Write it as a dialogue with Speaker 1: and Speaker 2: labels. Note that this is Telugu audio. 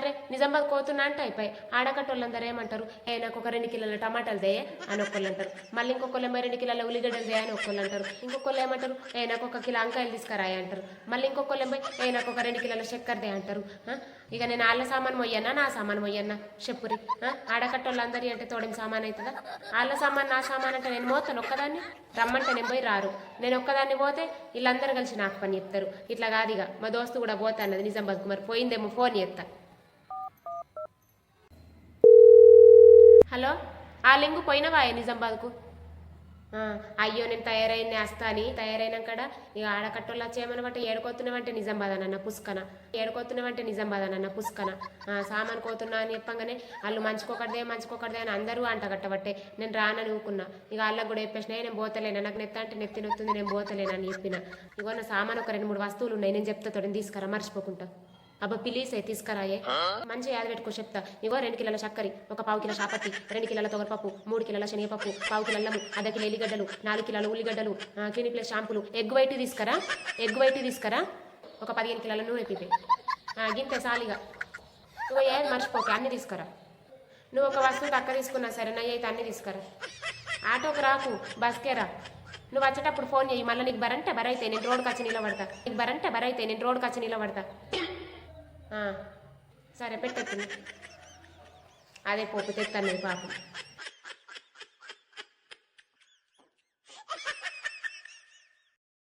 Speaker 1: అరే నిజామాబాద్ కోతున్నా అంటే అయిపోయి ఆడకట్టోళ్ళందరూ ఏమంటారు? ఏ నాకు ఒక రెండు కిలోల టమాటాలు దే అని ఒకళ్ళు అంటారు. మళ్ళీ ఇంకొకళ్ళు ఏమో రెండు కిలోల ఉల్లిగడ్డలు దే అని ఒకళ్ళు అంటారు. ఇంకొకళ్ళు ఏమంటారు? ఏ నాకు ఒక కిలో అంకాయలు తీసుకురాయి అంటారు. మళ్ళీ ఇంకొకళ్ళు ఏమో ఏ నాకు ఒక రెండు కిలోల చక్కెర దే అంటారు. ఇక నేను వాళ్ళ సామాన్ మొయ్యన్నా నా సామాన్ మొయ్యన్నా చెప్పురి ఆ? ఆడకట్టోళ్ళందరి అంటే తోడని సామాన్ అవుతుందా వాళ్ళ సామాన్ నా సామాన్ అంటే నేను మోతాను ఒక్కదాన్ని? రమ్మంటే నేను పోయి రారు. నేను ఒక్కదాన్ని పోతే వీళ్ళందరూ కలిసి నాకు పని చెప్తారు. ఇట్లా కాదు ఇక. మా దోస్తు కూడా పోతా అన్నది నిజామాబాద్కు మరి పోయిందేమో ఫోన్ చేస్తా హలో? ఆ లింగు పోయినవా నిజామాబాద్కు అయ్యో నేను తయారైన వస్తాని తయారైనాకడ ఇక ఆడకట్టోళ్ళు వచ్చేయమని బట్టి ఏడుకోతున్నావంటే నిజామాబాద్ అన్న పుష్కన ఏడుకోతున్నావంటే నిజామాబాద్ అన్న పుష్కన సామాన్ కోతున్నా అని చెప్పంగానే వాళ్ళు మంచుకోకడదే మంచుకోకడదే అని అందరూ అంట కట్టబట్టే నేను రానని ఊకున్నా. ఇక వాళ్ళకి కూడా చెప్పేసిన నేను పోతలేనా? నాకు నెత్త అంటే నెత్తి నొత్తుంది నేను పోతలేనని చెప్పిన. ఇగో నా సామాన్ ఒక రెండు మూడు వస్తువులు ఉన్నాయి నేను చెప్తా తోడని తీసుకురా మర్చిపోకుంటా. అబ్బా పిలీసే తీసుకురాయే. మంచిగా యాద పెట్టుకో చెప్తా. ఇగో రెండు కిలోల చక్కెర ఒక పావు కిలో చాపత్తి రెండు కిలోల తొగరపప్పు మూడు కిలోల శనగపప్పు పావు కిలో అల్లము అర్ధ కిలో ఎల్లిగడ్డలు నాలుగు కిలోల ఉల్లిగడ్డలు క్లినిక్ ప్లస్ షాంపులు ఎగ్ వైట్ తీసుకురా ఎగ్ వైట్ తీసుకురా ఒక పదిహేను కిలోల నూనె పిపి. గింతే సాలిగా నువ్వు ఏది మర్చిపోకే అన్ని తీసుకురా. నువ్వు ఒక వస్తువు తక్కువ తీసుకున్నా సరే నయ్య అయితే అన్ని తీసుకురా. ఆటోకి రాకు బస్కే రా. నువ్వు వచ్చేటప్పుడు ఫోన్ చేయి మళ్ళీ నీకు బరంటే బరైతే నేను రోడ్కి వచ్చి నిలబడతా. నీకు బరంటే బరైతే నేను రోడ్కి వచ్చి నిలబడతా. సరే పెట్టేస్తుంది అదే పోపు తెస్తాను పాపం.